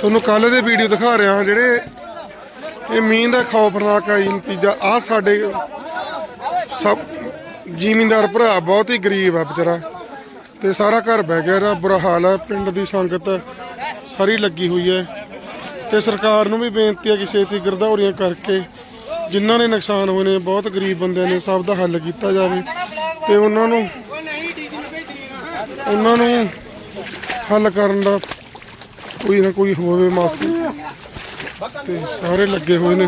ਤੁਹਾਨੂੰ ਕੱਲ ਦੇ ਵੀਡੀਓ ਦਿਖਾ ਰਿਹਾ ਹਾਂ ਜਿਹੜੇ ਇਹ ਮੀਂਹ ਦਾ ਖੌਫਨਾਕ ਹੈ ਜੀ ਨਤੀਜਾ। ਆ ਸਾਡੇ ਸਭ ਜ਼ਿਮੀਂਦਾਰ ਭਰਾ ਬਹੁਤ ਹੀ ਗਰੀਬ ਆ ਵਿਚਾਰਾ ਤੇ ਸਾਰਾ ਘਰ ਬਹਿ ਗਿਆ। ਇਹਦਾ ਬੁਰਾ ਹਾਲ ਹੈ ਪਿੰਡ ਦੀ ਸੰਗਤ ਸਾਰੀ ਲੱਗੀ ਹੋਈ ਹੈ ਤੇ ਸਰਕਾਰ ਨੂੰ ਵੀ ਬੇਨਤੀ ਹੈ ਕਿ ਛੇਤੀ ਗਿਰਦਾਵਰੀਆਂ ਕਰਕੇ ਜਿਨ੍ਹਾਂ ਨੇ ਨੁਕਸਾਨ ਹੋਏ ਨੇ, ਬਹੁਤ ਗਰੀਬ ਬੰਦਿਆਂ ਨੇ ਸਭ ਦਾ ਹੱਲ ਕੀਤਾ ਜਾਵੇ ਤੇ ਉਹਨਾਂ ਨੂੰ ਉਹਨਾਂ ਨੂੰ ਹੱਲ ਕਰਨ ਦਾ ਕੋਈ ਨਾ ਕੋਈ ਹੋਵੇ ਮਾਫੀ ਤੇ ਸਾਰੇ ਲੱਗੇ ਹੋਏ ਨੇ।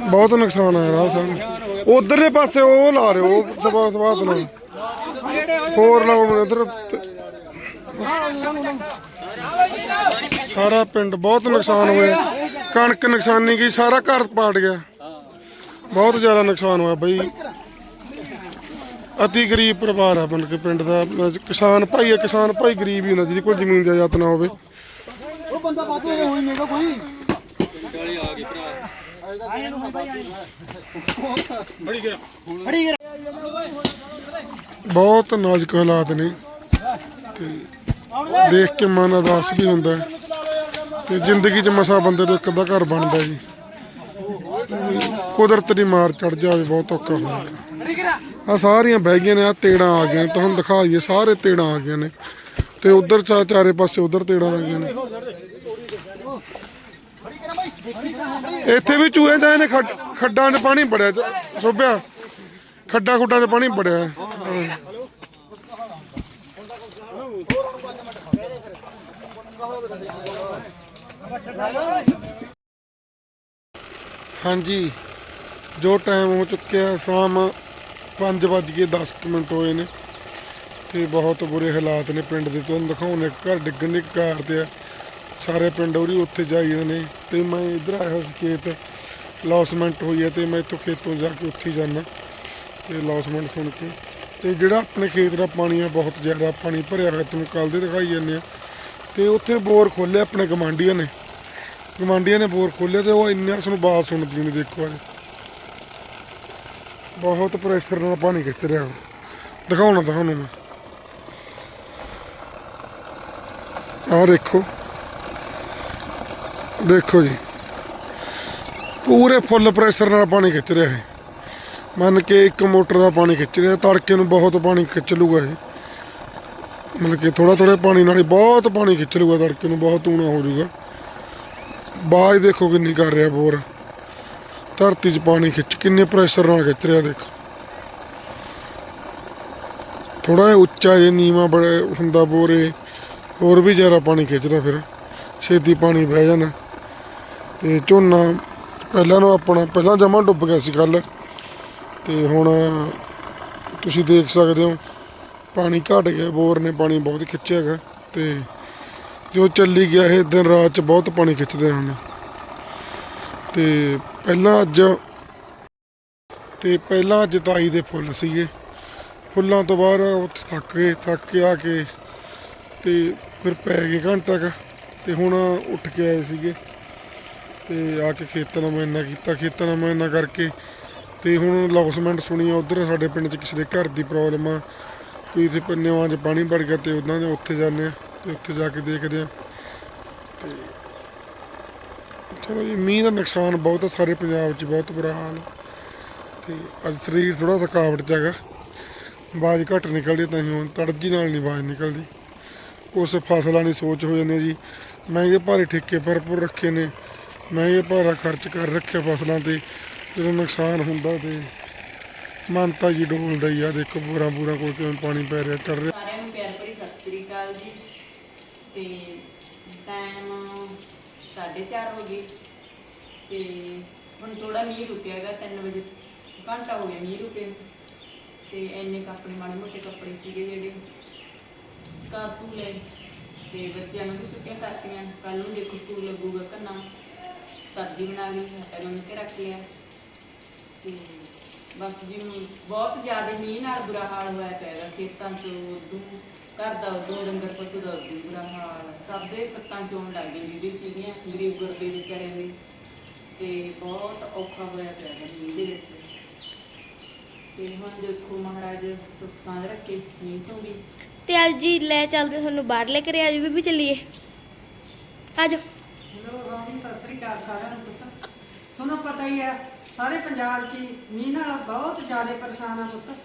ਬਹੁਤ ਨੁਕਸਾਨ ਆਇਆ ਰਾਹ ਸਾਨੂੰ ਉਧਰਲੇ ਪਾਸੇ ਉਹ ਲਾ ਰਹੇ ਉਹ ਸਵਾ ਸਵਾ ਨਾਲ ਹੋਰ ਲਾਉਣ ਉਧਰ ਸਾਰਾ ਪਿੰਡ ਬਹੁਤ ਨੁਕਸਾਨ ਹੋਇਆ। ਕਣਕ ਨੁਕਸਾਨੀ ਗਈ, ਸਾਰਾ ਘਰ ਪਾਟ ਗਿਆ। ਬਹੁਤ ਜ਼ਿਆਦਾ ਨੁਕਸਾਨ ਹੋਇਆ ਬਈ। ਅਤੀ ਗਰੀਬ ਪਰਿਵਾਰ ਆ ਬਣ ਕੇ ਪਿੰਡ ਦਾ। ਅਹ ਕਿਸਾਨ ਭਾਈ ਹੈ ਕਿਸਾਨ ਭਾਈ ਗਰੀਬ ਹੀ ਹੁੰਦਾ ਜਿਹਦੇ ਕੋਲ ਜ਼ਮੀਨ ਜਾਇਦਾਦ ਨਾ ਹੋਵੇ। ਉਹ ਬੰਦਾ ਬਾਤੂ ਹੋਈ ਨਹੀਂਗਾ ਕੋਈ। ਬਹੁਤ ਨਾਜ਼ੁਕ ਹਾਲਾਤ ਨੇ। ਤੇ ਦੇਖ ਕੇ ਮਨ ਉਦਾਸ ਵੀ ਹੁੰਦਾ ਹੈ। ਤੇ ਜ਼ਿੰਦਗੀ 'ਚ ਮਸਾ ਬੰਦੇ ਦੇ ਇੱਕ ਅੱਧਾ ਘਰ ਬਣਦਾ ਜੀ। ਕੁਦਰਤ ਦੀ ਮਾਰ ਚੜ ਜਾਵੇ ਬਹੁਤ ਔਖਾ ਹੁੰਦਾ। ਆ ਸਾਰੀਆਂ ਬਹਿ ਗਈਆਂ ਨੇ ਆ ਤੇੜਾਂ ਆ ਗਈਆਂ ਨੇ, ਤੁਹਾਨੂੰ ਦਿਖਾ ਦਈਏ ਸਾਰੇ ਤੇੜਾਂ ਆ ਗਈਆਂ ਨੇ। ਤੇ ਉਧਰ ਚਾ ਚਾਰੇ ਪਾਸੇ ਉਧਰ ਤੇੜਾਂ ਆ ਗਈਆਂ ਨੇ। ਇੱਥੇ ਵੀ ਚੂਹੇ ਦਾ ਨੇ ਖੱਡਾਂ 'ਚ ਪਾਣੀ ਬੜਿਆ ਸੋਭਿਆ। ਖੱਡਾਂ ਖੁੱਡਾਂ 'ਚ ਪਾਣੀ ਬੜਿਆ। ਹਾਂਜੀ ਜੋ ਟਾਈਮ ਹੋ ਚੁੱਕਿਆ ਸ਼ਾਮ 5:10 ਮਿੰਟ ਹੋਏ ਨੇ ਤੇ ਬਹੁਤ ਬੁਰੇ ਹਾਲਾਤ ਨੇ ਪਿੰਡ ਦੇ। ਤੁਹਾਨੂੰ ਦਿਖਾਉਣੇ ਘਰ ਡਿੱਗਣ ਦੀ ਕਾਰ ਤੇ ਆ। ਸਾਰੇ ਪਿੰਡ ਉਹਦੀ ਉੱਥੇ ਜਾਈਦੇ ਨੇ ਤੇ ਮੈਂ ਇਧਰ ਆਇਆ ਸੀ ਖੇਤ। ਲੌਸਮੈਂਟ ਹੋਈ ਹੈ ਤੇ ਮੈਂ ਇੱਥੋਂ ਖੇਤੋਂ ਜਾ ਕੇ ਉੱਥੇ ਜਾਣਾ ਤੇ ਲੌਸਮੈਂਟ ਸੁਣ ਕੇ। ਤੇ ਜਿਹੜਾ ਆਪਣੇ ਖੇਤ ਦਾ ਪਾਣੀ ਆ, ਬਹੁਤ ਜ਼ਿਆਦਾ ਪਾਣੀ ਭਰਿਆ ਹੋਇਆ, ਤੁਹਾਨੂੰ ਕੱਲ ਦੇ ਦਿਖਾਈ ਜਾਂਦੇ ਆ। ਤੇ ਉੱਥੇ ਬੋਰ ਖੋਲਿਆ ਆਪਣੇ ਗਮਾਂਡੀਆਂ ਨੇ। ਗਮਾਂਡੀਆਂ ਨੇ ਬੋਰ ਖੋਲਿਆ ਤੇ ਉਹ ਇੰਨਾ ਸਾਨੂੰ ਬਾਤ ਸੁਣਦੀ ਨਹੀਂ ਦੇਖੋ ਅੱਜ। ਬਹੁਤ ਪ੍ਰੈਸ਼ਰ ਨਾਲ ਪਾਣੀ ਖਿੱਚ ਰਿਹਾ। ਦਿਖਾਉਣਾ ਤੁਹਾਨੂੰ ਮੈਂ। ਆਹ ਦੇਖੋ। ਦੇਖੋ ਜੀ। ਪੂਰੇ ਫੁੱਲ ਪ੍ਰੈਸ਼ਰ ਨਾਲ ਪਾਣੀ ਖਿੱਚ ਰਿਹਾ ਹੈ ਮੰਨ ਕੇ ਇੱਕ ਮੋਟਰ ਦਾ ਪਾਣੀ ਖਿੱਚ ਰਿਹਾ, ਤੜਕੇ ਨੂੰ ਬਹੁਤ ਪਾਣੀ ਖਿੱਚ ਲੂਗਾ ਇਹ। ਮਤਲਬ ਕਿ ਥੋੜਾ ਥੋੜਾ ਪਾਣੀ ਨਾਲ ਹੀ ਬਹੁਤ ਪਾਣੀ ਖਿੱਚ ਲੂਗਾ ਤੜਕੇ ਨੂੰ, ਬਹੁਤ ਊਣਾ ਹੋ ਜਾਊਗਾ। ਬਾਜ ਦੇਖੋ ਕਿੰਨੀ ਕਰ ਰਿਹਾ ਬੋਰ। ਧਰਤੀ 'ਚ ਪਾਣੀ ਖਿੱਚ ਕਿੰਨੇ ਪ੍ਰੈਸ਼ਰ ਨਾਲ ਖਿੱਚ ਰਿਹਾ, ਦੇਖੋ। ਥੋੜਾ ਜਿਹਾ ਉੱਚਾ ਜੇ, ਨੀਵਾ ਬੜਾ ਹੁੰਦਾ ਬੋਰੇ, ਹੋਰ ਵੀ ਜ਼ਿਆਦਾ ਪਾਣੀ ਖਿੱਚਦਾ ਫਿਰ। ਛੇਤੀ ਪਾਣੀ ਬਹਿ ਜਾਣਾ। ਤੇ ਝੋਨਾ ਪਹਿਲਾਂ ਨੂੰ ਆਪਣਾ, ਪਹਿਲਾਂ ਜਮਾ ਡੁੱਬ ਗਿਆ ਸੀ ਕੱਲ ਤੇ ਹੁਣ ਤੁਸੀਂ ਦੇਖ ਸਕਦੇ ਹੋ, ਪਾਣੀ ਘਟ ਗਿਆ, ਬੋਰ ਨੇ ਪਾਣੀ ਬਹੁਤ ਖਿੱਚਿਆ ਹੈਗਾ। ਤੇ ਜੋ ਚੱਲੀ ਗਿਆ, ਇਹ ਦਿਨ ਰਾਤ ਚ ਬਹੁਤ ਪਾਣੀ ਖਿੱਚਦੇ ਹਨ ਤੇ ਪਹਿਲਾਂ ਅੱਜ ਤੇ ਪਹਿਲਾਂ ਜਤਾਈ ਦੇ ਫੁੱਲ ਸੀਗੇ। ਫੁੱਲਾਂ ਤੋਂ ਬਾਅਦ ਉੱਥੇ ਥੱਕ ਗਏ, ਥੱਕ ਕੇ ਆ ਕੇ ਤੇ ਫਿਰ ਪੈ ਗਏ ਘੰਟਾ ਕੁ ਤੇ ਹੁਣ ਉੱਠ ਕੇ ਆਏ ਸੀਗੇ। ਤੇ ਆ ਕੇ ਖੇਤਾਂ ਨਾਲ ਮੈਨਾ ਕੀਤਾ, ਖੇਤਾਂ ਨਾਲ ਮੈਨਾ ਕਰਕੇ ਤੇ ਹੁਣ ਲੌਸਮੈਂਟ ਸੁਣੀ ਆ ਉਧਰ ਸਾਡੇ ਪਿੰਡ 'ਚ ਕਿਸੇ ਦੇ ਘਰ ਦੀ ਪ੍ਰੋਬਲਮ ਆ। ਕੋਈ ਇੱਥੇ ਪੰਨਿਆਂ 'ਚ ਪਾਣੀ ਭਰ ਗਿਆ ਤੇ ਉਹਨਾਂ ਦੇ ਉੱਥੇ ਜਾਂਦੇ ਆ ਤੇ ਉੱਥੇ ਜਾ ਕੇ ਦੇਖਦੇ ਆ। ਤੇ ਚਲੋ ਜੀ, ਮੀਂਹ ਦਾ ਨੁਕਸਾਨ ਬਹੁਤ ਆ ਸਾਰੇ ਪੰਜਾਬ 'ਚ, ਬਹੁਤ ਬੁਰਾ ਹਾਲ। ਆ। ਤੇ ਅੱਜ ਸਰੀਰ ਥੋੜਾ ਥਕਾਵਟ 'ਚ ਹੈਗਾ। ਬਾਜ ਘੱਟ ਨਿਕਲਦੀ ਤਾਂ ਹੀ ਹੁਣ ਤੜਜੀ ਨਾਲ ਨਹੀਂ ਬਾਜ ਨਿਕਲਦੀ। ਕੁਛ ਫਸਲਾਂ ਦੀ ਸੋਚ ਹੋ ਜਾਂਦੀ ਜੀ। ਮਹਿੰਗੇ ਭਾਰੇ ਠੇਕੇ ਭਰਪੂਰ ਰੱਖੇ ਨੇ। ਮਹਿੰਗੇ ਭਾਰਾ ਖਰਚ ਕਰ ਰੱਖਿਆ ਫਸਲਾਂ ਤੇ। ਜਦੋਂ ਨੁਕਸਾਨ ਹੁੰਦਾ ਤੇ ਮਨ ਤਾਂ ਜੀ ਡੋਲਦਾ ਹੀ ਆ। ਦੇਖੋ ਪੂਰਾ ਪੂਰਾ ਕੋਈ ਕਿਵੇਂ ਪਾਣੀ ਪੈ ਰਿਹਾ ਚੜ ਰਿਹਾ। ਸਾਰਿਆਂ ਨੂੰ ਪਿਆਰ ਭਰੀ ਸਤਿ ਸ੍ਰੀ ਅਕਾਲ ਜੀ। ਤੇ ਟਾਈਮ 4:30 ਹੋ ਗਏ। ਤੇ ਹੁਣ ਥੋੜਾ ਮੀਂਹ ਰੁਕਿਆਗਾ 3 ਵਜੇ ਘੰਟਾ ਹੋ ਗਿਆ ਮੀਂਹ ਰੁਕੇ ਨੂੰ। ਤੇ ਇੰਨੇ ਕੱਪੜੇ ਮਾੜੇ ਮੋਟੇ ਕੱਪੜੇ ਸੀਗੇ ਜਿਹੜੇ। ਸਕਾ ਸਕੂਲ ਹੈ ਤੇ ਬੱਚਿਆਂ ਨੂੰ ਵੀ ਛੁੱਟੀਆਂ ਕਰਤੀਆਂ। ਕੱਲ ਨੂੰ ਦੇਖੋ ਸਕੂਲ ਲੱਗੂਗਾ ਕੰਨਾ ਸਬਜ਼ੀ ਬਣਾ ਲਈ, ਆਟਾ ਗੁੰਨ ਕੇ ਰੱਖ ਲਿਆ। ਤੇ ਬਸ ਜੀ, ਹੁਣ ਬਹੁਤ ਜ਼ਿਆਦਾ ਮੀਂਹ ਨਾਲ ਬੁਰਾ ਹਾਲ ਹੋਇਆ ਪਿਆ ਹੈਗਾ। ਖੇਤਾਂ 'ਚ ਉਦੋਂ, ਘਰ ਦਾ ਉਦੋਂ ਡੰਗਰ ਪਸ਼ੂ ਦਾ ਉਦੋਂ ਬੁਰਾ ਹਾਲ। ਸਭ ਦੇ ਸੱਤਾਂ ਚੋਣ ਲੱਗ ਗਏ ਜਿਹਦੇ ਸੀਗੀਆਂ ਗਰੀਬ ਗੁਰਦੇ ਵਿਚਾਰਿਆਂ ਦੇ ਤੇ ਬਹੁਤ ਔਖਾ ਹੋਇਆ ਪਿਆ ਮੀਂਹ ਦੇ ਵਿੱਚ। ਤੇ ਹੁਣ ਦੇਖੋ ਮਹਾਰਾਜ ਸੁੱਖ ਰੱਖੇ ਮੀਂਹ ਤੋਂ ਵੀ। ਤੇ ਅੱਜ ਜੀ ਲੈ ਚੱਲਦੇ ਤੁਹਾਨੂੰ ਬਾਹਰ ਲੈ ਕੇ ਆਜੋ ਬੀਬੀ ਚੱਲੀਏ। ਆਜੋ। ਹੈਲੋ ਰਾਣੀ ਸਤਿ ਸ੍ਰੀ ਅਕਾਲ ਸਾਰਿਆਂ ਨੂੰ ਪੁੱਤ। ਸੁਣੋ ਪਤਾ ਹੀ ਹੈ ਸਾਰੇ ਪੰਜਾਬ 'ਚ ਹੀ ਮੀਂਹ ਨਾਲ ਬਹੁਤ ਜ਼ਿਆਦਾ ਪਰੇਸ਼ਾਨ ਆ ਪੁੱਤ।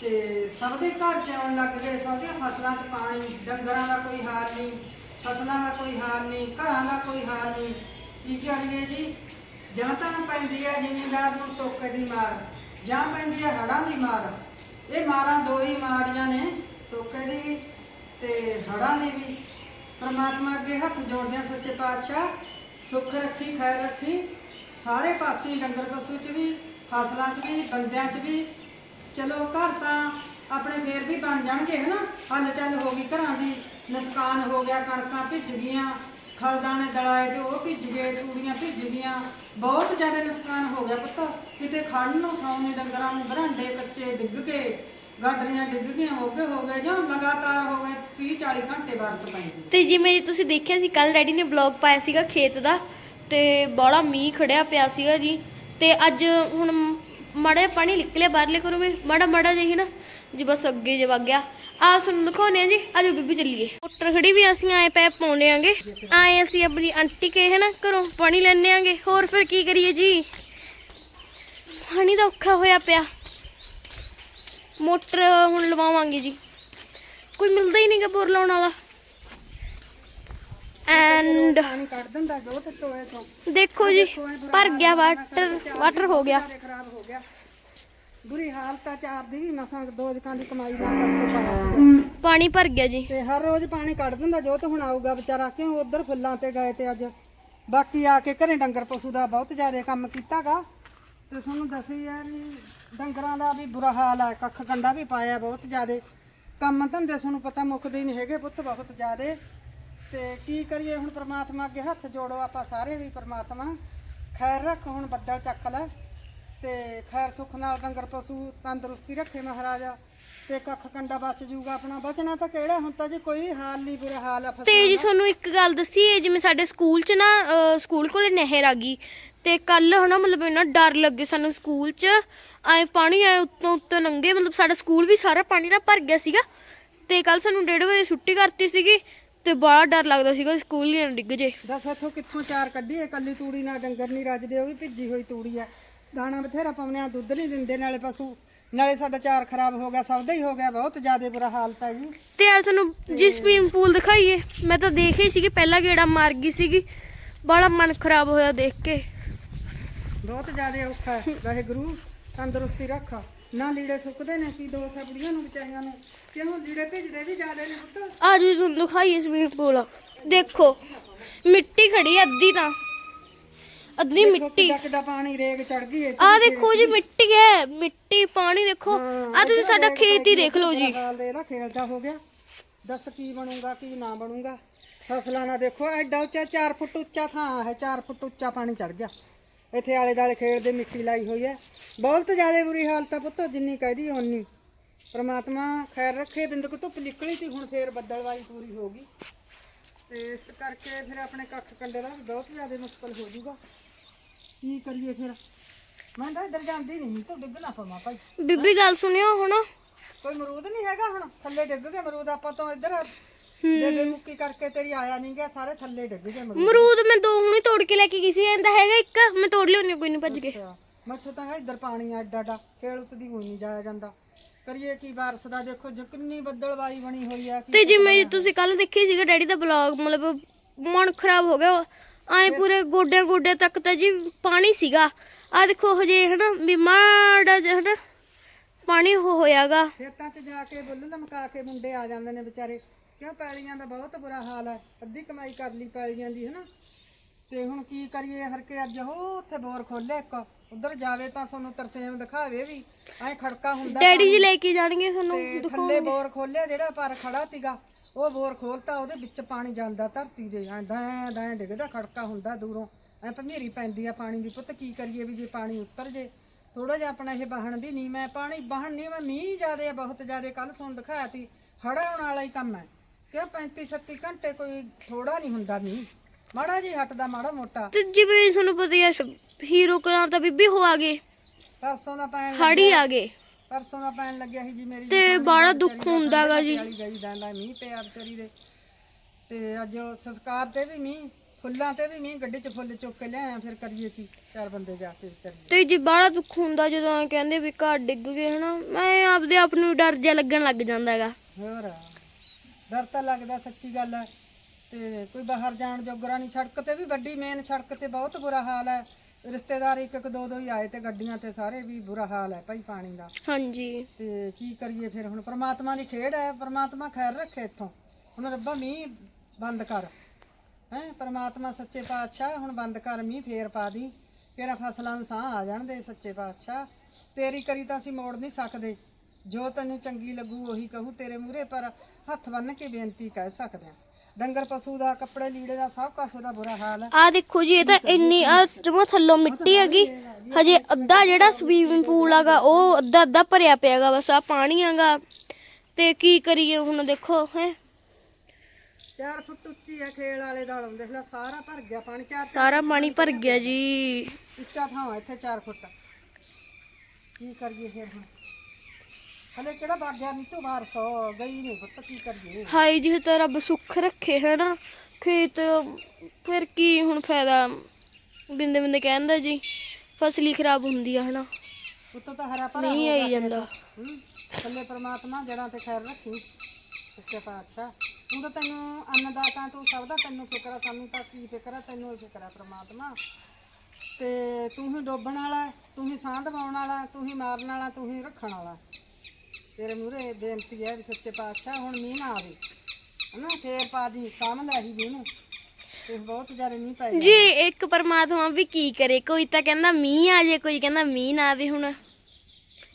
ਤੇ ਸਭ ਦੇ ਘਰ ਚ ਆਉਣ ਲੱਗ ਗਏ ਸਭ ਦੀਆਂ ਫਸਲਾਂ 'ਚ ਪਾਣੀ ਡੰਗਰਾਂ ਦਾ ਕੋਈ ਹਾਲ ਨਹੀਂ। ਫਸਲਾਂ ਦਾ ਕੋਈ ਹਾਲ ਨਹੀਂ, ਘਰਾਂ ਦਾ ਕੋਈ ਹਾਲ ਨਹੀਂ। ਕੀ ਕਰੀਏ ਜੀ? ਜਾਂ ਤਾਂ ਪੈਂਦੀ ਹੈ ਜ਼ਿਮੀਂਦਾਰ ਨੂੰ ਸੋਕੇ ਦੀ ਮਾਰ, ਜਾਂ ਪੈਂਦੀ ਹੈ ਹੜ੍ਹਾਂ ਦੀ ਮਾਰ। ਇਹ ਮਾਰਾਂ ਦੋ ਹੀ ਮਾੜੀਆਂ ਨੇ ਸੋਕੇ ਦੀ ਵੀ ਤੇ ਹੜ੍ਹਾਂ ਦੀ ਵੀ। ਪਰਮਾਤਮਾ ਅੱਗੇ ਹੱਥ ਜੋੜਦੇ ਹਾਂ ਸੱਚੇ ਪਾਤਸ਼ਾਹ, ਸੁੱਖ ਰੱਖੀ, ਖੈਰ ਰੱਖੀ। ਸਾਰੇ ਪਾਸੇ ਡੰਗਰ ਪਸ਼ੂ ਚ ਵੀ, ਫਸਲਾਂ ਚ ਵੀ, ਬੰਦਿਆਂ ਚ ਵੀ। ਚਲੋ ਘਰ ਤਾਂ ਆਪਣੇ ਫੇਰ ਵੀ ਬਣ ਜਾਣਗੇ, ਹਨਾ? ਹੱਲ ਚੱਲ ਹੋ ਗਈ ਘਰਾਂ ਦੀ। ਨੁਕਸਾਨ ਹੋ ਗਿਆ, ਕਣਕਾਂ ਭਿੱਜ ਗਈਆਂ ਖਲਦਾਣੇ ਦਲਾਏ ਤੇ ਉਹ ਭਿੱਜ ਗਏ ਤੂੜੀਆਂ ਭਿੱਜ ਗਈਆਂ। ਬਹੁਤ ਜ਼ਿਆਦਾ ਨੁਕਸਾਨ ਹੋ ਗਿਆ ਪੁੱਤ। ਕਿਤੇ ਖੜਨ ਨੂੰ ਥਾਂ ਨਹੀਂ ਡੰਗਰਾਂ ਨੂੰ ਬਰਾਂਡੇ ਕੱਚੇ ਡਿੱਗ ਗਏ ਗਾਡਰੀਆਂ ਡਿੱਗ ਗਈਆਂ ਹੋ ਗਏ ਹੋ ਗਏ ਜਾਂ ਲਗਾਤਾਰ ਹੋ ਗਏ 30 40 ਘੰਟੇ ਬਾਰਿਸ਼ ਪੈਂਦੀ ਤੇ ਜਿਵੇਂ ਤੁਸੀਂ ਦੇਖਿਆ ਸੀ ਕੱਲ ਡੈਡੀ ਨੇ ਵਲੌਗ ਪਾਇਆ ਸੀਗਾ ਖੇਤ ਦਾ ਤੇ ਬੜਾ ਮੀਂਹ ਖੜਿਆ ਪਿਆ ਸੀਗਾ ਜੀ। ਤੇ ਅੱਜ ਹੁਣ ਮਾੜਾ ਪਾਣੀ ਨਿਕਲਿਆ ਬਾਹਰਲੇ ਘਰੋਂ ਮੇ ਮਾੜਾ ਮਾੜਾ ਜਿਹੀ ਨਾ। ਜੀ ਬਸ ਅੱਗੇ ਜੇ ਵਗ ਗਿਆ। ਆ ਤੁਹਾਨੂੰ ਦਿਖਾਉਂਦੇ ਆ ਜੀ ਆਜੋ ਬੀਬੀ ਚੱਲੀਏ। ਮੋਟਰ ਖੜੀ ਵੀ ਅਸੀਂ ਆਏ ਪਏ ਪਾਉਣੇ ਆਂਗੇ। ਆਏ ਅਸੀਂ ਆਪਣੀ ਆਂਟੀ ਕੇ ਹੈ ਨਾ ਘਰੋਂ ਪਾਣੀ ਲੈਣੇ ਆਂਗੇ। ਹੋਰ ਫਿਰ ਕੀ ਕਰੀਏ ਜੀ? ਪਾਣੀ ਦਾ ਔਖਾ ਹੋਇਆ ਪਿਆ। ਮੋਟਰ ਹੁਣ ਲਵਾਵਾਂਗੇ ਜੀ। ਕੋਈ ਮਿਲਦਾ ਹੀ ਨਹੀਂਗਾ ਬੋਰ ਲਾਉਣ ਵਾਲਾ। ਐਂਡ ਪਾਣੀ ਕੱਢ ਦਿੰਦਾ ਜੋ ਤੇ ਟੋਏ ਤੋਂ ਦੇਖੋ ਜੀ, ਭਰ ਗਿਆ ਵਾਟਰ ਵਾਟਰ ਹੋ ਗਿਆ ਖਰਾਬ ਹੋ ਗਿਆ। ਬੁਰੀ ਹਾਲਤ ਆ ਚਾਰ ਦੀ ਵੀ ਮਸਾਂ ਦੋ ਜਕਾਂ ਦੀ ਕਮਾਈ ਨਾ ਕਰਕੇ ਪਾਇਆ। ਪਾਣੀ ਭਰ ਗਿਆ ਜੀ। ਤੇ ਹਰ ਰੋਜ਼ ਪਾਣੀ ਕੱਢ ਦਿੰਦਾ ਜੋ ਤੇ ਹੁਣ ਆਊਗਾ ਵਿਚਾਰਾ ਕਿਉਂ ਉਧਰ ਫੁੱਲਾਂ ਤੇ ਗਏ ਤੇ ਅੱਜ? ਬਾਕੀ ਆ ਕੇ ਘਰੇ ਡੰਗਰ ਪਸ਼ੂ ਦਾ ਬਹੁਤ ਜ਼ਿਆਦਾ ਕੰਮ ਕੀਤਾਗਾ। ਤੇ ਤੁਹਾਨੂੰ ਦੱਸੀ ਯਾਰ ਵੀ ਡੰਗਰਾਂ ਦਾ ਵੀ ਬੁਰਾ ਹਾਲ ਆ ਕੱਖ ਕੰਡਾ ਵੀ ਪਾਇਆ ਬਹੁਤ ਜ਼ਿਆਦਾ। ਕੰਮ ਧੰਦੇ ਤੁਹਾਨੂੰ ਪਤਾ ਮੁੱਕਦੇ ਹੀ ਨਹੀਂ ਹੈਗੇ ਪੁੱਤ ਬਹੁਤ ਜ਼ਿਆਦਾ। ਤੇ ਕੀ ਕਰੀਏ ਹੁਣ ਪ੍ਰਮਾਤਮਾ ਅੱਗੇ ਹੱਥ ਜੋੜੋ ਆਪਾਂ ਸਾਰੇ ਵੀ ਪ੍ਰਮਾਤਮਾ। ਖੈਰ ਰੱਖ ਹੁਣ ਬੱਦਲ ਚੱਕ ਲੈ। ਤੇ ਖੈਰ ਸੁੱਖ ਨਾਲ ਡੰਗਰ ਪਸ਼ੂ ਤੰਦਰੁਸਤੀ ਰੱਖੇ ਮਹਾਰਾਜਾ ਤੇ ਕੱਖ ਕੰਡਾ ਬਚ ਜੂਗਾ ਆਪਣਾ। ਬਚਣਾ ਤਾਂ ਕਿਹੜਾ ਹੁਣ ਤਾਂ ਜੀ ਕੋਈ ਹਾਲ ਨਹੀਂ ਬੁਰਾ ਹਾਲ ਆ ਤੇ ਫਸਲਾਂ ਜੀ ਦਾ। ਤੁਹਾਨੂੰ ਇੱਕ ਗੱਲ ਦੱਸੀ ਇਹ ਜਿਵੇਂ ਸਾਡੇ ਸਕੂਲ 'ਚ ਨਾ ਸਕੂਲ ਕੋਲੇ ਨਹਿਰ ਆ ਗਈ ਤੇ ਕੱਲ ਹਨਾ ਮਤਲਬ ਇੰਨਾ ਡਰ ਲੱਗੇ ਸਾਨੂੰ ਸਕੂਲ 'ਚ। ਐ ਪਾਣੀ ਆਏ ਉੱਤੋਂ ਉੱਤੋਂ ਨੰਗੇ ਮਤਲਬ ਸਾਡਾ ਸਕੂਲ ਵੀ ਸਾਰਾ ਪਾਣੀ ਨਾਲ ਭਰ ਗਿਆ ਸੀਗਾ ਤੇ ਕੱਲ ਸਾਨੂੰ 1:30 ਵਜੇ ਛੁੱਟੀ ਕਰਤੀ ਸੀਗੀ ਤੇ ਬੜਾ ਡਰ ਲੱਗਦਾ ਸੀਗਾ ਸਕੂਲ ਹੀ ਨਾ ਡਿੱਗ ਜੇ। ਦੱਸ ਇੱਥੋਂ ਕਿੱਥੋਂ ਚਾਰ ਕੱਢੀਏ ਕੱਲੀ ਤੂੜੀ ਨਾਲ ਡੰਗਰ ਨਹੀਂ ਰੱਜਦੇ ਉਹ ਵੀ ਭਿੱਜੀ ਹੋਈ ਤੂੜੀ ਆ। ਦਾਣਾ ਬਥੇਰਾ ਪਾਉਣੇ ਆ ਦੁੱਧ ਨਹੀਂ ਦਿੰਦੇ ਨਾਲੇ ਪਸ਼ੂ ਨਾਲੇ ਸਾਡਾ ਚਾਰ ਖਰਾਬ ਹੋ ਗਿਆ ਸਭ ਦਾ ਹੀ ਹੋ ਗਿਆ ਬਹੁਤ ਜ਼ਿਆਦਾ ਬੁਰਾ ਹਾਲਤ ਹੈ ਜੀ। ਤੇ ਆ ਤੁਹਾਨੂੰ ਜੀ ਸਵੀਮਿੰਗ ਪੂਲ ਦਿਖਾਈਏ ਮੈਂ ਤਾਂ ਦੇਖ ਹੀ ਸੀਗੀ ਪਹਿਲਾ ਗੇੜਾ ਮਾਰ ਗਈ ਸੀਗੀ ਬੜਾ ਮਨ ਖਰਾਬ ਹੋਇਆ ਦੇਖ ਕੇ। ਬਹੁਤ ਜ਼ਿਆਦਾ ਔਖਾ ਹੈ ਵਾਹਿਗੁਰੂ ਤੰਦਰੁਸਤੀ ਰੱਖ। ਨਾ ਲੀੜੇ ਸੁੱਕਦੇ ਨੇ ਕੀ ਦੋਸ ਬੁੜੀਆਂ ਨੂੰ ਵਿਚਾਰੀਆਂ ਨੂੰ ਕਿਉਂ ਲੀੜੇ ਭਿੱਜਦੇ ਵੀ ਜ਼ਿਆਦਾ ਨੇ ਪੁੱਤ? ਆ ਜੀ ਤੁਹਾਨੂੰ ਦਿਖਾਈਏ ਸਵੀਮਿੰਗ ਪੂਲ ਦੇਖੋ ਮਿੱਟੀ ਖੜੀ ਅੱਧੀ ਤਾਂ। ਅੱਧੀ ਦੇਖੋ ਮਿੱਟੀ। ਕਿੱਡਾ ਕਿੱਡਾ ਪਾਣੀ ਰੇਗ ਚੜ ਗਈ 'ਚ ਆ ਦੇਖੋ ਜੀ ਮਿੱਟੀ ਹੈ ਮਿੱਟੀ ਪਾਣੀ ਦੇਖੋ। ਆ ਤੁਸੀਂ ਸਾਡਾ ਖੇਤ ਹੀ ਦੇਖ ਲਓ ਜੀ। ਹਾਲ ਦੇ ਇਹਦਾ ਖੇਲਦਾ ਹੋ ਗਿਆ। ਦੱਸ ਕੀ ਬਣੂਗਾ ਕੀ ਨਾ ਬਣੂਗਾ। ਫਸਲਾਂ ਨਾ ਦੇਖੋ ਐਡਾ ਉੱਚਾ 4 ਫੁੱਟ ਉੱਚਾ ਥਾਂ ਹੈ 4 ਫੁੱਟ ਉੱਚਾ ਪਾਣੀ ਚੜ ਗਿਆ। ਇੱਥੇ ਆਲੇ ਦਾਲੇ ਖੇਡ ਦੇ ਮਿੱਟੀ ਲਾਈ ਹੋਈ ਹੈ। ਬਹੁਤ ਜ਼ਿਆਦਾ ਬੁਰੀ ਹਾਲਤ ਆ ਪੁੱਤ ਜਿੰਨੀ ਕਹਿਦੀ ਓਨੀ। ਪ੍ਰਮਾਤਮਾ ਖੈਰ ਰੱਖੇ ਬਿੰਦਕ ਧੁੱਪ ਨਿਕਲੀ ਸੀ ਹੁਣ ਫੇਰ ਬੱਦਲਵਾਈ ਪੂਰੀ ਹੋ ਗਈ। ਤੇ ਇਸ ਕਰਕੇ ਫਿਰ ਆਪਣੇ ਕੱਖ ਕੰਡੇ ਦਾ ਵੀ ਬਹੁਤ ਜ਼ਿਆਦਾ ਮੁਸ਼ਕਲ ਹੋ ਜਾਊਗਾ। ਕੀ ਕਰੀਏ ਫਿਰ? ਮੈਂ ਤਾਂ ਇੱਧਰ ਜਾਂਦੀ ਨਹੀਂ ਤੂੰ ਡਿੱਗ ਨਾ ਪਵਾਂ ਭਾਈ। ਬੀਬੀ ਗੱਲ ਸੁਣਿਓ ਹੁਣ। ਕੋਈ ਮਰੂਦ ਨਹੀਂ ਹੈਗਾ ਹੁਣ? ਥੱਲੇ ਡਿੱਗ ਗਏ ਮਰੂਦ ਆਪਾਂ ਤੋਂ ਇੱਧਰ ਬੇਬੇ ਮੁੱਕੀ ਕਰਕੇ ਤੇਰੀ ਆਇਆ ਨਹੀਂ ਗਿਆ ਸਾਰੇ ਥੱਲੇ ਡਿੱਗ ਗਏ ਮਰੂਦ ਮਰੂਦ ਮੈਂ ਦੋ ਹੁਣੇ ਤੋੜ ਕੇ ਲੈ ਕੇ ਗਈ ਸੀ ਇਹਦਾ ਹੈਗਾ ਇੱਕ ਮੈਂ ਤੋੜ ਲਿਆਉਣੀ ਕੋਈ ਨਹੀਂ ਭੱਜ ਕੇ। ਅੱਛਾ ਮੈਥੋਂ ਤਾਂ ਇੱਧਰ ਪਾਣੀ ਆ ਐਡਾ ਐਡਾ ਖੇਲ ਉਤਦੀ ਹੋਈ ਨਹੀਂ ਜਾਇਆ ਜਾਂਦਾ। ਕਰੀਏ ਕੀ ਬਾਰਸ ਦਾ? ਦੇਖੋ ਜੋ ਕਿੰਨੀ ਬੱਦਲਵਾਈ ਬਣੀ ਹੋਈ ਆ ਤੇ ਜਿਵੇਂ ਤੁਸੀਂ ਕੱਲ ਦੇਖੀ ਸੀਗਾ ਡੈਡੀ ਦਾ ਬਲੌਗ ਮਤਲਬ ਮਨ ਖਰਾਬ ਹੋ ਗਿਆ। ਐ ਪੂਰੇ ਗੋਡਿਆਂ ਗੋਡਿਆਂ ਤੱਕ ਤਾਂ ਜੀ ਪਾਣੀ ਸੀਗਾ। ਆ ਦੇਖੋ ਹਜੇ ਹਨਾ ਵੀ ਮਾੜਾ ਜਿਹਾ ਹਨਾ ਪਾਣੀ ਹੋ ਹੋਇਆਗਾ। ਖੇਤਾਂ 'ਚ ਜਾ ਕੇ ਬੁੱਲ ਲਮਕਾ ਕੇ ਮੁੰਡੇ ਆ ਜਾਂਦੇ ਨੇ ਵਿਚਾਰੇ। ਕਿਉਂ ਪੈਲੀਆਂ ਦਾ ਬਹੁਤ ਬੁਰਾ ਹਾਲ ਹੈ ਅੱਧੀ ਕਮਾਈ ਕਰ ਲਈ ਪੈਲੀਆਂ ਦੀ ਹਨਾ? ਤੇ ਹੁਣ ਕੀ ਕਰੀਏ ਹਰ ਕੇ ਅੱਜ ਹੋ ਉੱਥੇ ਬੋਰ ਖੋਲੇ ਇੱਕ। ਉਧਰ ਜਾਵੇ ਤਾਂ ਤੁਹਾਨੂੰ ਤਰਸੇਮ ਦਿਖਾਵੇ ਵੀ ਐ ਖੜਕਾ ਹੁੰਦਾ ਡੈਡੀ ਜੀ ਲੈ ਕੇ ਜਾਣਗੇ ਤੁਹਾਨੂੰ ਤੇ ਥੱਲੇ ਬੋਰ ਖੋਲਿਆ ਜਿਹੜਾ ਪਰ ਖੜਾ ਤੀਗਾ ਉਹ ਬੋਰ ਖੋਲਤਾ ਉਹਦੇ ਵਿੱਚ ਪਾਣੀ ਜਾਂਦਾ ਧਰਤੀ ਦੇ ਐਂ ਦੈਂ ਦੈਂ ਡਿੱਗਦਾ ਖੜਕਾ ਹੁੰਦਾ ਦੂਰੋਂ। ਐ ਭਮੀਰੀ ਪੈਂਦੀ ਆ ਪਾਣੀ ਦੀ ਪੁੱਤ ਕੀ ਕਰੀਏ ਵੀ ਜੇ ਪਾਣੀ ਉੱਤਰ ਜੇ। ਥੋੜਾ ਜਿਹਾ ਆਪਣਾ ਇਹ ਬਾਹਣ ਦੀ ਨਹੀਂ ਮੈਂ ਪਾਣੀ ਬਾਹਣ ਨਹੀਂ ਮੈਂ ਮੀਂਹ ਜ਼ਿਆਦੇ ਆ ਬਹੁਤ ਜ਼ਿਆਦੇ ਕੱਲ ਸੁਣ ਦਿਖਾਇਆ ਤੀ ਹੜਾ ਆਉਣ ਵਾਲਾ ਹੀ ਕੰਮ ਹੈ। ਕਿਉਂ 35 37 ਘੰਟੇ ਕੋਈ ਥੋੜਾ ਨਹੀਂ ਹੁੰਦਾ ਮੀਂਹ? ਮਾੜਾ ਜੀ ਹਟਦਾ ਮਾੜਾ ਮੋਟਾ। ਤੇ ਜਿਵੇਂ ਤੁਹਾਨੂੰ ਪਤਾ ਹੀ ਆ ਹੀਰੋ ਕਰਾਂ ਤਾਂ ਬੀਬੀ ਹੋ ਆ ਗਏ। ਪਰਸੋਂ ਦਾ ਪੈਣ ਹੜੀ ਆ ਗਏ। ਪਰਸੋਂ ਦਾ ਪੈਣ ਲੱਗਿਆ ਸੀ ਜੀ ਮੇਰੀ ਤੇ ਦਾ ਦੁੱਖ ਵਿਚਾਰੀ ਦਾ ਹੁੰਦਾ ਗਾ ਜੀ। ਵਾਲੀ ਗਈ ਜਾਂਦਾ ਮੀਂਹ ਪਿਆ ਵਿਚਾਰੀ ਦੇ। ਤੇ ਅੱਜ ਉਹ ਸੰਸਕਾਰ ਤੇ ਵੀ ਮੀਂਹ ਫੁੱਲਾਂ ਤੇ ਵੀ ਮੀਂਹ ਗੱਡੀ 'ਚ ਫੁੱਲ ਚੁੱਕ ਕੇ ਲਿਆਇਆ ਫਿਰ ਕਰੀਏ ਕੀ ਚਾਰ ਬੰਦੇ ਜਾ ਕੇ ਵਿਚਾਰੀ ਤੇ ਜੀ ਬਾਹਲਾ ਦੁੱਖ ਹੁੰਦਾ ਜਦੋਂ ਐਂ ਕਹਿੰਦੇ ਵੀ ਘਰ ਡਿੱਗ ਗਏ ਹਨਾ। ਮੈਂ ਆਪਦੇ ਆਪ ਨੂੰ ਡਰ ਜਿਹਾ ਲੱਗਣ ਲੱਗ ਜਾਂਦਾ ਹੈਗਾ ਹੋਰ ਡਰ ਤਾਂ ਲੱਗਦਾ ਸੱਚੀ ਗੱਲ ਹੈ ਤੇ ਕੋਈ ਬਾਹਰ ਜਾਣ ਜੋਗਰਾ ਨਹੀਂ ਸੜਕ ਤੇ ਵੀ ਵੱਡੀ ਮੇਨ ਸੜਕ ਤੇ ਬਹੁਤ ਬੁਰਾ ਹਾਲ ਹੈ। ਰਿਸ਼ਤੇਦਾਰ ਇੱਕ ਇੱਕ ਦੋ ਦੋ ਹੀ ਆਏ ਤੇ ਗੱਡੀਆਂ ਤੇ ਸਾਰੇ ਵੀ ਬੁਰਾ ਹਾਲ ਹੈ ਭਾਈ ਪਾਣੀ ਦਾ। ਹਾਂਜੀ। ਤੇ ਕੀ ਕਰੀਏ ਫਿਰ ਹੁਣ? ਪ੍ਰਮਾਤਮਾ ਦੀ ਖੇਡ ਹੈ ਪ੍ਰਮਾਤਮਾ ਖੈਰ ਰੱਖੇ ਇੱਥੋਂ। ਹੁਣ ਰੱਬਾ ਮੀਂਹ ਬੰਦ ਕਰ। ਹੈ ਪ੍ਰਮਾਤਮਾ ਸੱਚੇ ਪਾਤਸ਼ਾਹ ਹੁਣ ਬੰਦ ਕਰ ਮੀਂਹ ਫੇਰ ਪਾ ਦੀ। ਤੇਰਾ ਫਸਲਾਂ ਨੂੰ ਸਾਹ ਆ ਜਾਣ ਦੇ ਸੱਚੇ ਪਾਤਸ਼ਾਹ। ਤੇਰੀ ਕਰੀ ਤਾਂ ਅਸੀਂ ਮੋੜ ਨਹੀਂ ਸਕਦੇ। ਜੋ ਤੈਨੂੰ ਚੰਗੀ ਲੱਗੂ ਉਹੀ ਕਹੂੰ ਤੇਰੇ ਮੂਹਰੇ ਪਰ ਹੱਥ ਬੰਨ ਕੇ ਬੇਨਤੀ ਕਹਿ ਸਕਦੇ ਆ ਡੰਗਰ ਪਸ਼ੂ ਦਾ ਕੱਪੜੇ ਲੀੜੇ ਦਾ ਸਭ ਕੁਛ ਦਾ ਬੁਰਾ ਹਾਲ ਹੈ। ਆ ਦੇਖੋ ਜੀ ਇਹ ਤਾਂ ਇੰਨੀ ਆ ਜਮਾ ਥੱਲੋਂ ਮਿੱਟੀ ਹੈਗੀ। ਹਜੇ ਅੱਧਾ ਜਿਹੜਾ ਸਵੀਮਿੰਗ ਪੂਲ ਹੈਗਾ ਉਹ ਅੱਧਾ ਅੱਧਾ ਭਰਿਆ ਪਿਆਗਾ ਬਸ ਆ ਪਾਣੀ ਹੈਗਾ। ਤੇ ਕੀ ਕਰੀਏ ਹੁਣ ਦੇਖੋ ਹੈ? 4 ਫੁੱਟ ਉੱਚੀ ਹੈ ਖੇਲ ਵਾਲੇ ਦਾ ਦੇਖ ਲੈ ਸਾਰਾ ਭਰ ਗਿਆ ਪਾਣੀ ਚਾਰ ਸਾਰਾ ਪਾਣੀ ਭਰ ਗਿਆ ਜੀ। ਉੱਚਾ ਥਾਂ ਹੈ ਇੱਥੇ 4 ਫੁੱਟ। ਕੀ ਕਰੀਏ ਫਿਰ ਹੁਣ? ਹਲੇ ਕਿਹੜਾ ਬਾਗਿਆ ਨਹੀਂ ਤੂੰ ਬਾਹਰ ਸੋ ਗਈ ਨਹੀਂ ਪੁੱਤ ਕੀ ਕਰੀਏ? ਹਾਈ ਜੀ ਤਾਂ ਰੱਬ ਸੁੱਖ ਰੱਖੇ ਹੈ ਨਾ ਖੇਤ ਫਿਰ ਕੀ ਹੁਣ ਫਾਇਦਾ? ਬਿੰਦੇ ਬਿੰਦੇ ਕਹਿੰਦਾ ਜੀ ਫਸਲੀ ਖਰਾਬ ਹੁੰਦੀ ਆ ਹਨਾ? ਪੁੱਤ ਤਾਂ ਹਰਾ ਭਰਾ ਨਹੀਂ ਆਈ ਜਾਂਦਾ। ਥੱਲੇ ਪ੍ਰਮਾਤਮਾ ਜੜਾਂ ਤੇ ਖੈਰ ਰੱਖੀ। ਸੱਚੇ ਪਾਤਸ਼ਾਹ। ਤੂੰ ਤਾਂ ਤੈਨੂੰ ਅੰਨਦਾਤਾ ਤੂੰ ਸਭ ਦਾ ਤੈਨੂੰ ਫਿਕਰ ਆ ਸਾਨੂੰ ਤਾਂ ਕੀ ਫਿਕਰ ਆ ਤੈਨੂੰ ਹੀ ਫਿਕਰ ਆ ਪ੍ਰਮਾਤਮਾ। ਤੇ ਤੂੰ ਹੀ ਡੋਬਣ ਵਾਲਾ ਤੂੰ ਹੀ ਸਾਹ ਦਵਾਉਣ ਵਾਲਾ ਤੂੰ ਹੀ ਮਾਰਨ ਵਾਲਾ ਤੂੰ ਹੀ ਰੱਖਣ ਵਾਲਾ। ਤੇਰੇ ਮੂਹਰੇ ਬੇਨਤੀ ਹੈ ਵੀ ਸੱਚੇ ਪਾਤਸ਼ਾਹ ਹੁਣ ਮੀਂਹ ਨਾ ਆਵੇ। ਹਨਾ ਫੇਰ ਪਾ ਦੀ ਸਾਹਮਣੇ ਹੀ ਮੀਂਹ ਨੂੰ ਤੇ ਬਹੁਤ ਜ਼ਿਆਦਾ ਮੀਂਹ ਪੈ ਜੀ ਇੱਕ ਪਰਮਾਤਮਾ ਵੀ ਕੀ ਕਰੇ ਕੋਈ ਤਾਂ ਕਹਿੰਦਾ ਮੀਂਹ ਆ ਜੇ ਕੋਈ ਕਹਿੰਦਾ ਮੀਂਹ ਨਾ ਆਵੇ ਹੁਣ।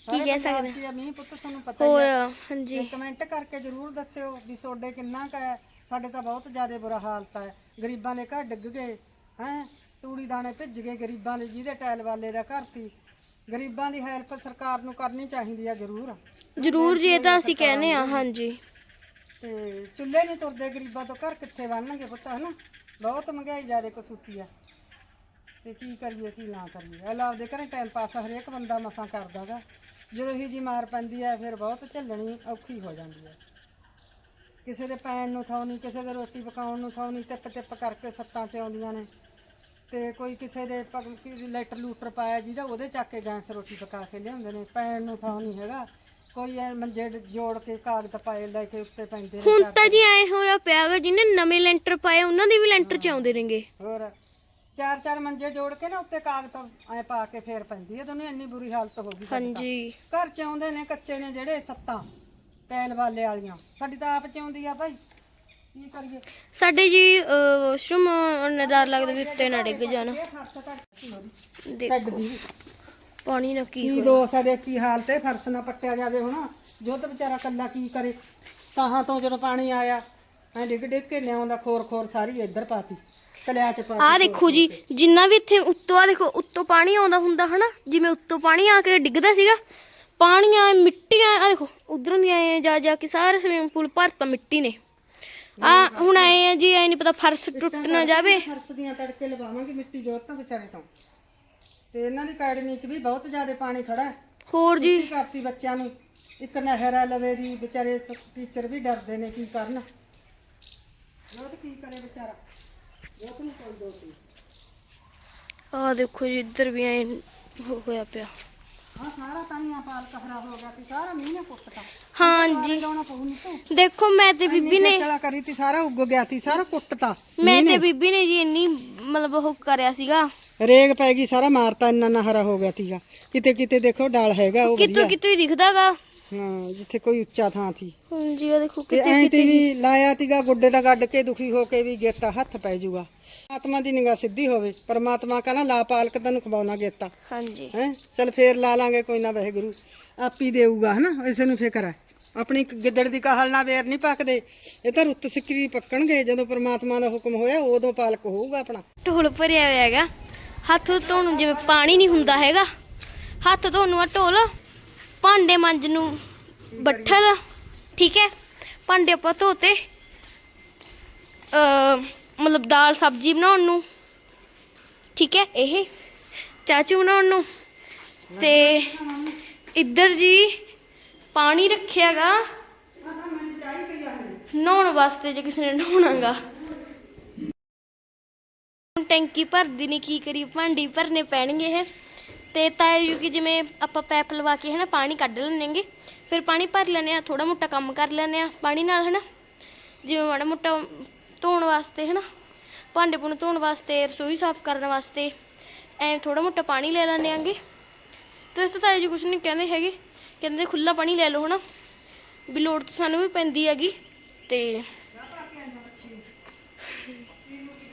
ਸਾਰੇ ਕਹਿ 'ਚ ਇਹ ਮੀਂਹ ਪੁੱਤ ਤੁਹਾਨੂੰ ਪਤਾ ਹੀ ਹੋਰ ਹੈ ਹਾਂਜੀ ਕਮੈਂਟ ਕਰਕੇ ਜਰੂਰ ਦੱਸਿਓ ਵੀ ਤੁਹਾਡੇ ਕਿੰਨਾ ਕੁ ਹੈ। ਸਾਡੇ ਤਾਂ ਬਹੁਤ ਜ਼ਿਆਦਾ ਬੁਰਾ ਹਾਲਤ ਹੈ। ਗਰੀਬਾਂ ਦੇ ਘਰ ਡਿੱਗ ਗਏ ਹੈ। ਤੂੜੀ ਦਾਣੇ ਭਿੱਜ ਗਏ ਗਰੀਬਾਂ ਦੇ ਜਿਹਦੇ ਟੈਲ ਵਾਲੇ ਦਾ ਘਰ ਸੀ। ਗਰੀਬਾਂ ਦੀ ਹੈਲਪ ਸਰਕਾਰ ਨੂੰ ਕਰਨੀ ਚਾਹੀਦੀ ਆ ਜਰੂਰ। ਜ਼ਰੂਰ ਜੀ, ਇਹ ਤਾਂ ਅਸੀਂ ਕਹਿੰਦੇ ਆ ਹਾਂਜੀ। ਤੇ ਚੁੱਲ੍ਹੇ ਨਹੀਂ ਤੁਰਦੇ, ਗਰੀਬਾਂ ਤੋਂ ਘਰ ਕਿੱਥੇ ਬਣਨਗੇ ਪੁੱਤ, ਹਨਾ? ਬਹੁਤ ਮਹਿੰਗਾਈ ਜ਼ਿਆਦਾ ਕਸੂਤੀ ਆ। ਤੇ ਕੀ ਕਰੀਏ, ਕੀ ਨਾ ਕਰੀਏ। ਅਲਾ ਆਪਦੇ ਘਰੇ ਟਾਈਮ ਪਾਸ ਹਰੇਕ ਬੰਦਾ ਮਸਾਂ ਕਰਦਾਗਾ ਜਦੋਂ ਹੀ ਜੀ ਮਾਰ ਪੈਂਦੀ ਹੈ ਫਿਰ ਬਹੁਤ ਝੱਲਣੀ ਔਖੀ ਹੋ ਜਾਂਦੀ ਹੈ ਕਿਸੇ ਦੇ ਪੈਣ ਨੂੰ ਥਾਂ ਨਹੀਂ, ਕਿਸੇ ਦੇ ਰੋਟੀ ਪਕਾਉਣ ਨੂੰ ਥਾਂ ਨਹੀਂ, ਤਿੱਪ ਤਿੱਪ ਕਰਕੇ ਸੱਤਾਂ ਚ ਆਉਂਦੀਆਂ ਨੇ। ਤੇ ਕੋਈ ਕਿਸੇ ਦੇ ਲੈਟਰ ਲੂਟਰ ਪਾਇਆ ਜਿਹਦਾ ਉਹਦੇ ਚੱਕ ਕੇ ਗੈਸ ਰੋਟੀ ਪਕਾ ਕੇ ਲਿਆਉਂਦੇ ਨੇ, ਪੈਣ ਨੂੰ ਥਾਉ ਨਹੀਂ ਹੈਗਾ। ਕੋਈ ਐ ਮੰਜੇ ਜੋੜ ਕੇ ਕਾਗਜ਼ ਪਾਏ ਲੈ ਕੇ ਉੱਤੇ ਪੈਂਦੇ ਨੇ ਹੁਣ ਤਾਂ ਜੀ ਐ ਹੋਇਆ ਪਿਆਗਾ ਜਿਹਨੇ ਨਵੇਂ ਲੈਂਟਰ ਪਾਏ ਉਹਨਾਂ ਦੇ ਵੀ ਲੈਂਟਰ ਚ ਆਉਂਦੇ ਨੇਗੇ। ਹੋਰ ਚਾਰ ਚਾਰ ਮੰਜੇ ਜੋੜ ਕੇ ਨਾ ਉੱਤੇ ਕਾਗਜ਼ ਐ ਪਾ ਕੇ ਫੇਰ ਪੈਂਦੀ ਹੈ ਤੁਹਾਨੂੰ ਇੰਨੀ ਬੁਰੀ ਹਾਲਤ ਹੋ ਗਈ ਸਾਡੀ ਤਾਂ। ਹਾਂਜੀ। ਘਰ ਚ ਆਉਂਦੇ ਨੇ ਕੱਚੇ ਨੇ ਜਿਹੜੇ ਸੱਤਾਂ ਟੈਲ ਵਾਲੇ ਵਾਲੀਆਂ। ਸਾਡੀ ਤਾਂ ਆਪ ਚ ਆਉਂਦੀ ਆ ਭਾਈ। ਕੀ ਕਰੀਏ? ਸਾਡੇ ਜੀ ਵਾਸ਼ਰੂਮ ਡਰ ਲੱਗਦਾ ਵੀ ਉੱਤੇ ਨਾ ਡਿੱਗ ਜਾਣ। ਇਹ ਫਰਸ਼ ਤਾਂ ਕੀ ਹੋਰੀ ਦੇਖ। ਛੱਡ ਦੀ ਪਾਣੀ ਨਾ ਕੀ ਕੀ ਦੋ ਸਾਡੇ ਕੀ ਹਾਲਤ ਹੈ? ਫਰਸ਼ ਨਾ ਪੱਟਿਆ ਜਾਵੇ ਹੁਣ। ਜੁੱਧ ਵਿਚਾਰਾ ਕੱਲਾ ਕੀ ਕਰੇ? ਤਾਹਾਂ ਤੋਂ ਜਦੋਂ ਪਾਣੀ ਆਇਆ ਐ ਡਿੱਗ ਡਿੱਗ ਕੇ ਲਿਆਉਂਦਾ ਖੋਰ ਖੋਰ ਸਾਰੀ ਇੱਧਰ ਪਾਤੀ ਕਲਿਆ ਚ ਪਾਤੀ। ਆਹ ਦੇਖੋ ਜੀ ਜਿੰਨਾ ਵੀ ਇੱਥੇ ਉੱਤੋਂ ਆ ਦੇਖੋ ਉੱਤੋਂ ਪਾਣੀ ਆਉਂਦਾ ਹੁੰਦਾ ਹਨਾ? ਜਿਵੇਂ ਉੱਤੋਂ ਪਾਣੀ ਆ ਕੇ ਡਿੱਗਦਾ ਸੀਗਾ ਪਾਣੀਆਂ ਮਿੱਟੀਆਂ ਆ ਦੇਖੋ ਉਧਰੋਂ ਦੀ ਆਏ ਆ ਜਾ ਜਾ ਕੇ ਸਾਰੇ ਸਵਿਮਿੰਗ ਪੂਲ ਭਰਤਾ ਮਿੱਟੀ ਨੇ। ਆ ਹੁਣ ਆਏ ਆ ਜੀ ਐ ਨਹੀਂ ਪਤਾ ਫਰਸ਼ ਟੁੱਟ ਨਾ ਜਾਵੇ। ਫਰਸ਼ ਦੀਆਂ ਤੜਕੇ ਲਵਾਵਾਂਗੇ ਮਿੱਟੀ ਜੋਤ ਤੋਂ ਵਿਚਾਰੇ ਤੋਂ। ਤੇ ਇਹਨਾਂ ਦੀ ਅਕੈਡਮੀ 'ਚ ਵੀ ਬਹੁਤ ਜ਼ਿਆਦਾ ਪਾਣੀ ਖੜਾ ਹੈ। ਹੋਰ ਜੀ? ਛੁੱਟੀ ਕਰਤੀ ਬੱਚਿਆਂ ਨੂੰ। ਇੱਕ ਨਹਿਰ ਆ ਲਵੇ ਦੀ ਵਿਚਾਰੇ ਟੀਚਰ ਵੀ ਡਰਦੇ ਨੇ ਕੀ ਕਰਨ। ਕੀ ਕਰੇ ਵਿਚਾਰਾ? ਕੋਈ ਨਹੀਂ ਆ ਦੇਖੋ ਜੀ ਇੱਧਰ ਵੀ ਐ ਹੋਇਆ ਪਿਆ। ਹਾਂ ਸਾਰਾ ਤਾਨੀਆਂ ਪਾਲਕ ਹਰਾ ਹੋ ਗਿਆ ਤੇ ਸਾਰਾ ਮੀਂਹ ਨੇ ਕੁੱਟਤਾ ਹਾਂਜੀ। ਲਾਉਣਾ ਪਊ ਨਹੀਂ ਤੂੰ। ਦੇਖੋ ਮੈਂ ਤੇ ਬੀਬੀ ਨੇ ਚਲਾ ਕਰੀ ਤੀ ਸਾਰਾ ਉੱਗ ਗਿਆ ਤੀ ਸਾਰਾ ਕੁੱਟਤਾ ਮੈਂ ਤੇ ਬੀਬੀ ਨੇ ਜੀ ਇੰਨੀ ਮਤਲਬ ਉਹ ਕਰਿਆ ਸੀਗਾ। ਰੇਗ ਪੈ ਗਈ ਸਾਰਾ ਮਾਰਤਾ ਇੰਨਾ ਨਾ ਹਰਾ ਹੋ ਗਿਆ ਤੀਗਾ। ਕਿਤੇ ਕਿਤੇ ਦੇਖੋ ਡਾਲ ਹੈਗਾ ਉਹ ਕਿਤੋਂ ਕਿਤੋਂ ਹੀ ਦਿਖਦਾਗਾ। ਹਾਂ ਜਿੱਥੇ ਕੋਈ ਉੱਚਾ ਥਾਂ ਸੀ। ਹਾਂਜੀ ਆ ਦੇਖੋ ਤੇ ਕਿਤੇ ਐਂ ਤੇ ਵੀ ਲਾਇਆ ਤੀਗਾ ਗੁੱਡੇ ਦਾ ਗੱਡ ਕੇ ਦੁਖੀ ਹੋ ਕੇ ਵੀ ਗੇਤਾ ਹੱਥ ਪੈ ਜਾਊਗਾ ਆਤਮਾ ਦੀ ਨਿਗਾਹ ਸਿੱਧੀ ਹੋਵੇ ਪਰਮਾਤਮਾ ਕਹਿੰਦਾ ਲਾ ਪਾਲਕ ਤੈਨੂੰ ਖਵਾਉਣਾ ਗੇਤਾ। ਹਾਂਜੀ। ਹੈ ਚਲ ਫੇਰ ਲਾ ਲਾਂਗੇ ਕੋਈ ਨਾ ਵਾਹਿਗੁਰੂ ਆਪੀ ਦੇਊਗਾ ਹਨਾ ਇਸੇ ਨੂੰ ਫਿਕਰ ਹੈ। ਆਪਣੀ ਇੱਕ ਗਿੱਦੜ ਦੀ ਕਾਹਲ ਨਾਲ ਵੇਰ ਨਹੀਂ ਪੱਕਦੇ। ਇਹ ਤਾਂ ਰੁੱਤ ਸਿੱਕਰੀ ਪੱਕਣਗੇ ਜਦੋਂ ਪਰਮਾਤਮਾ ਦਾ ਹੁਕਮ ਹੋਇਆ ਉਦੋਂ ਪਾਲਕ ਹੋਊਗਾ ਆਪਣਾ। ਢੋਲ ਭਰਿਆ ਹੋਇਆ ਹੈਗਾ। ਹੱਥ ਧੋਣ ਨੂੰ ਜਿਵੇਂ ਪਾਣੀ ਨਹੀਂ ਹੁੰਦਾ ਹੈਗਾ। ਹੱਥ ਧੋਣ ਨੂੰ ਆ ਢੋਲ, ਭਾਂਡੇ ਮਾਂਜ ਨੂੰ ਬੱਠਲ, ਠੀਕ ਹੈ। ਭਾਂਡੇ ਆਪਾਂ ਧੋਤੇ। ਅ ਮਤਲਬ ਦਾਲ ਸਬਜ਼ੀ ਬਣਾਉਣ ਨੂੰ, ਠੀਕ ਹੈ, ਇਹ ਚਾਚੂ ਬਣਾਉਣ ਨੂੰ। ਤੇ ਇੱਧਰ ਜੀ ਪਾਣੀ ਰੱਖਿਆਗਾ। ਆ ਨਹਾਉਣ ਵਾਸਤੇ ਜੇ ਕਿਸੇ ਨੇ ਨਹਾਉਣਾਗਾ। ਹੁਣ ਟੈਂਕੀ ਭਰਦੀ ਨਹੀਂ ਕੀ ਕਰੀ ਭਾਂਡੀ ਭਰਨੇ ਪੈਣਗੇ ਇਹ। ਤੇ ਤਾਏ ਜੀ ਕਿ ਜਿਵੇਂ ਆਪਾਂ ਪੈਪ ਲਵਾ ਕੇ ਹਨਾ, ਪਾਣੀ ਕੱਢ ਲੈਣਗੇ ਫਿਰ ਪਾਣੀ ਭਰ ਲੈਣੇ ਆ ਥੋੜਾ ਮੋਟਾ ਕੰਮ ਕਰ ਲੈਣੇ ਆ ਪਾਣੀ ਨਾਲ ਹਨਾ। ਜਿਵੇਂ ਮਾੜਾ ਮੋਟਾ ਧੋਣ ਵਾਸਤੇ ਹਨਾ, ਭਾਂਡੇ ਭੁੰਡੇ ਧੋਣ ਵਾਸਤੇ, ਰਸੋਈ ਸਾਫ਼ ਕਰਨ ਵਾਸਤੇ ਐ ਥੋੜਾ ਮੋਟਾ ਪਾਣੀ ਲੈ ਲੈਣੇ ਆਂਗੇ ਤੇ ਇਸ ਤੋਂ ਤਾਏ ਜੀ ਕੁਝ ਨਹੀਂ ਕਹਿੰਦੇ ਹੈਗੇ। ਕਹਿੰਦੇ ਖੁੱਲਾ ਪਾਣੀ ਲੈ ਲਓ ਹਨਾ। ਵੀ ਲੋੜ ਤਾਂ ਸਾਨੂੰ ਵੀ ਪੈਂਦੀ ਹੈਗੀ। ਤੇ